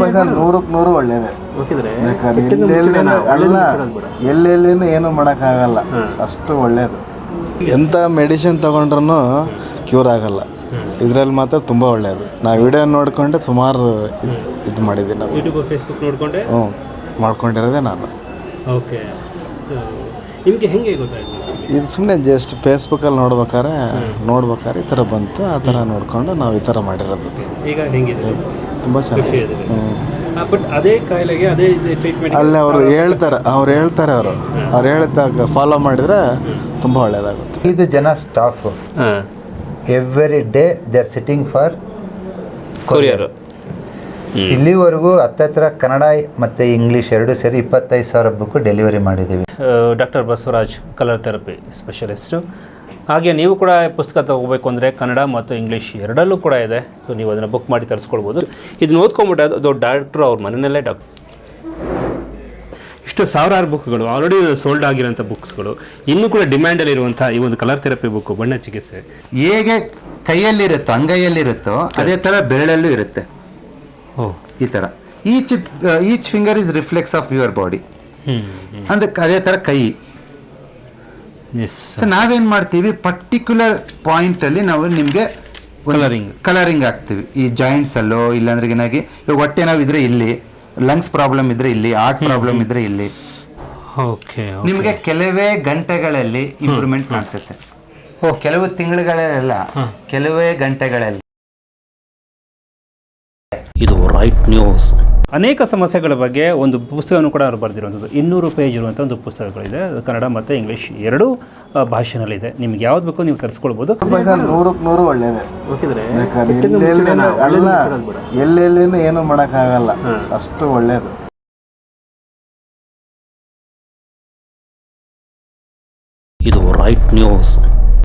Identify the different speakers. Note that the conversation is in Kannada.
Speaker 1: ಪರ್ಸೆಂಟ್ ನೂರಕ್ಕೆ ನೂರು ಒಳ್ಳೇದೇ. ಬೇಕಾದ್ರೆ ಎಲ್ಲೆಲ್ಲಿನೂ ಅಲ್ಲ ಎಲ್ಲೆಲ್ಲಿನೂ ಏನು ಮಾಡೋಕ್ಕಾಗಲ್ಲ. ಅಷ್ಟು ಒಳ್ಳೇದು. ಎಂಥ ಮೆಡಿಸಿನ್ ತೊಗೊಂಡ್ರೂ ಕ್ಯೂರ್ ಆಗಲ್ಲ. ಇದರಲ್ಲಿ ಮಾತ್ರ ತುಂಬ ಒಳ್ಳೆಯದು ನಾ ವಿಡಿಯೋ ನೋಡ್ಕೊಂಡೆ ಸುಮಾರು ಇದು ಮಾಡಿದ್ದೀನಿ ನಾನು.
Speaker 2: ಯೂಟ್ಯೂಬ್ ಫೇಸ್ಬುಕ್ ನೋಡಿಕೊಂಡೆ?
Speaker 1: ಹ್ಞೂ ಮಾಡ್ಕೊಂಡಿರೋದೇ ನಾನು.
Speaker 2: ಓಕೆ. ನಿಮಗೆ ಹೆಂಗೆ ಗೊತ್ತಾಯ್ತು?
Speaker 1: ಇದು ಸುಮ್ಮನೆ ಜಸ್ಟ್ ಫೇಸ್ಬುಕ್ಕಲ್ಲಿ ನೋಡ್ಬೇಕಾರೆ ನೋಡ್ಬೇಕಾರೆ ಈ ಥರ ಬಂತು ಆ ಥರ ನೋಡಿಕೊಂಡು ನಾವು ಈ ಥರ ಮಾಡಿರೋದು.
Speaker 2: ಈಗ ಹೆಂಗಿದೆ?
Speaker 1: ತುಂಬ ಚೆನ್ನಾಗಿ
Speaker 2: ಇದೆ ಬಟ್ ಅದೇ ಕಾಯಿಲೆಗೆ ಅದೇ ಟ್ರೀಟ್ಮೆಂಟ್
Speaker 1: ಅಲ್ಲೇ ಅವರು ಹೇಳ್ತಾರೆ ಅವ್ರು ಹೇಳ್ತಾರೆ ಅವರು. ಅವ್ರು ಹೇಳಿದಾಗ ಫಾಲೋ ಮಾಡಿದ್ರೆ ತುಂಬ ಒಳ್ಳೆಯದಾಗುತ್ತೆ
Speaker 3: ಇದು ಜನ staff every day they are sitting for
Speaker 2: courier
Speaker 3: ಇಲ್ಲಿವರೆಗೂ ಹತ್ತತ್ರ ಕನ್ನಡ ಮತ್ತು ಇಂಗ್ಲೀಷ್ ಎರಡು ಸೇರಿ ಇಪ್ಪತ್ತೈದು ಸಾವಿರ ಬುಕ್ ಡೆಲಿವರಿ ಮಾಡಿದ್ದೀವಿ.
Speaker 2: Doctor Basavaraj colour therapy specialist ಹಾಗೆ ನೀವು ಕೂಡ ಪುಸ್ತಕ ತಗೋಬೇಕು ಅಂದರೆ ಕನ್ನಡ ಮತ್ತು ಇಂಗ್ಲೀಷ್ ಎರಡಲ್ಲೂ ಕೂಡ ಇದೆ. ಸೊ ನೀವು ಅದನ್ನು ಬುಕ್ ಮಾಡಿ ತರಿಸ್ಕೊಳ್ಬೋದು. ಇದನ್ನ ಓದ್ಕೊಂಬಿಟ್ಟು ಅದು ಡಾಕ್ಟ್ರು ಅವ್ರ ಮನೆಯಲ್ಲೇ ಡಾಕ್ಟರ್ ಇಷ್ಟು ಸಾವಿರಾರು ಬುಕ್ಗಳು ಆಲ್ರೆಡಿ ಸೋಲ್ಡ್ ಆಗಿರೋಂಥ ಬುಕ್ಸ್ಗಳು ಇನ್ನೂ ಕೂಡ ಡಿಮ್ಯಾಂಡಲ್ಲಿರುವಂಥ ಈ ಒಂದು ಕಲರ್ ಥೆರಪಿ ಬುಕ್ ಬಣ್ಣ ಚಿಕಿತ್ಸೆ.
Speaker 3: ಹೇಗೆ ಕೈಯಲ್ಲಿರುತ್ತೋ ಅಂಗೈಯಲ್ಲಿರುತ್ತೋ ಅದೇ ಥರ ಬೆರಳಲ್ಲೂ ಇರುತ್ತೆ. ಈ ಥರ each each finger is reflex of your body ಅಂದ್ರೆ ಅದೇ ಥರ ಕೈ. ಸೊ ನಾವೇನು ಮಾಡ್ತೀವಿ? ಪರ್ಟಿಕ್ಯುಲರ್ ಪಾಯಿಂಟಲ್ಲಿ ನಾವು ನಿಮಗೆ
Speaker 2: ಕಲರಿಂಗ್
Speaker 3: ಕಲರಿಂಗ್ ಹಾಕ್ತೀವಿ. ಈ ಜಾಯಿಂಟ್ಸಲ್ಲೋ ಇಲ್ಲಾಂದ್ರೆ ಏನಾಗಿ ಇವಾಗ ಹೊಟ್ಟೆ ನಾವು ಇದ್ರೆ ಇಲ್ಲಿ ಲಂಗ್ಸ್ ಪ್ರಾಬ್ಲಮ್ ಇದ್ರೆ ಇಲ್ಲಿ ಹಾರ್ಟ್ ಪ್ರಾಬ್ಲಮ್ ಇದ್ರೆ ಇಲ್ಲಿ.
Speaker 2: ಓಕೆ
Speaker 3: ನಿಮಗೆ ಕೆಲವೇ ಗಂಟೆಗಳಲ್ಲಿ ಇಂಪ್ರೂವ್ಮೆಂಟ್ ಕಾಣಿಸುತ್ತೆ. ಓ ಕೆಲವು ತಿಂಗಳುಗಳಲ್ಲ ಕೆಲವೇ ಗಂಟೆಗಳಲ್ಲಿ.
Speaker 2: ಇದು ರೈಟ್ ನ್ಯೂಸ್ ಅನೇಕ ಸಮಸ್ಯೆಗಳ ಬಗ್ಗೆ ಒಂದು ಪುಸ್ತಕವನ್ನು ಕೂಡ ಅವರು ಬರೆದಿರುವಂಥದ್ದು. ಇನ್ನೂರು ಪೇಜ್ ಇರುವಂಥ ಒಂದು ಪುಸ್ತಕಗಳಿದೆ. ಅದು ಕನ್ನಡ ಮತ್ತು ಇಂಗ್ಲೀಷ್ ಎರಡೂ ಭಾಷೆನಲ್ಲಿದೆ. ನಿಮ್ಗೆ ಯಾವ್ದು ಬೇಕೋ ನೀವು ತರಿಸ್ಕೊಳ್ಬೋದು.
Speaker 1: ನೂರಕ್ಕೆ ನೂರು ಒಳ್ಳೇದೆ. ಎಲ್ಲೆಲ್ಲೇನು ಏನು ಮಾಡೋಕ್ಕಾಗಲ್ಲ. ಅಷ್ಟು ಒಳ್ಳೇದು.
Speaker 2: ಇದು ರೈಟ್ ನ್ಯೂಸ್